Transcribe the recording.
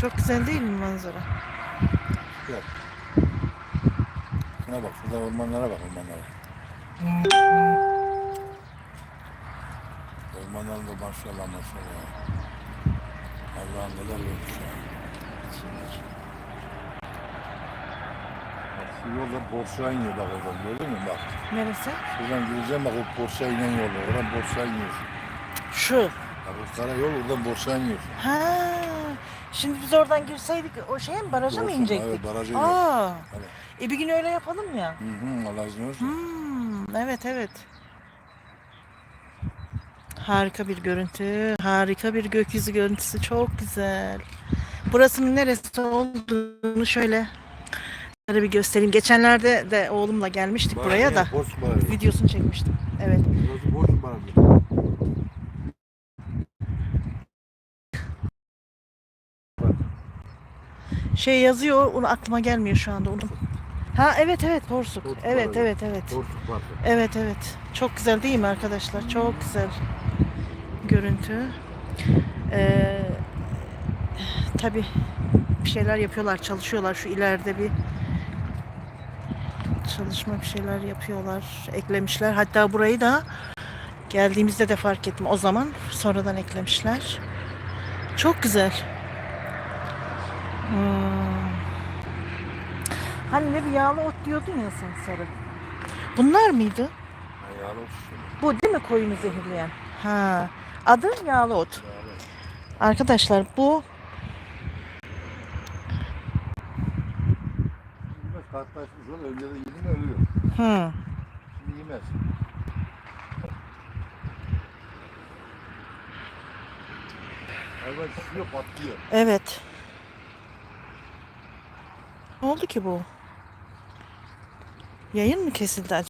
Çok güzel değil mi manzara? Yok. Şuna bak, şurada ormanlara bak, ormanlara. Ormanlar da maşallah maşallah. Allah'ım neler vermiş ya. Bak şu yolda Borsa iniyor bak oradan gördün mü bak. Neresi? Şuradan gireceğim bak o Borsa inen yolda. Oradan Borsa iniyorsun. Şu. Bak o karayol oradan Borsa iniyorsun. Ha. Şimdi biz oradan girseydik o şeye mi baraja mı Olsun, inecektik? evet, inecektik. Aa. Evet. E bir gün öyle yapalım ya. Hı hı Allah izin verirse. Hmm, evet evet. Harika bir görüntü, harika bir gökyüzü görüntüsü, çok güzel. Burasının neresi olduğunu şöyle şöyle bir göstereyim. Geçenlerde de oğlumla gelmiştik buraya da Boş baraj. videosunu çekmiştim. Evet. Burası boş baraj. Şey yazıyor, onu aklıma gelmiyor şu anda. Onu... Ha evet evet Porsuk. Porsuk Evet barajı. evet evet. Boşluk var. Evet evet. Çok güzel değil mi arkadaşlar? Çok güzel görüntü. Ee, tabii bir şeyler yapıyorlar, çalışıyorlar. Şu ileride bir çalışma bir şeyler yapıyorlar. Eklemişler. Hatta burayı da geldiğimizde de fark ettim. O zaman sonradan eklemişler. Çok güzel. Hani ne bir yağlı ot diyordun ya sen sarı. Bunlar mıydı? Ayağlı olsun. Bu değil mi koyunu zehirleyen? Ha. Adı yağlı ot. Arkadaşlar bu Yemez, kartlaşmış olur. Önce de yedi mi ölüyor. hı, Şimdi yemez. Hayvan şişiyor, patlıyor. evet. Ne oldu ki bu? Yayın mı kesildi acaba?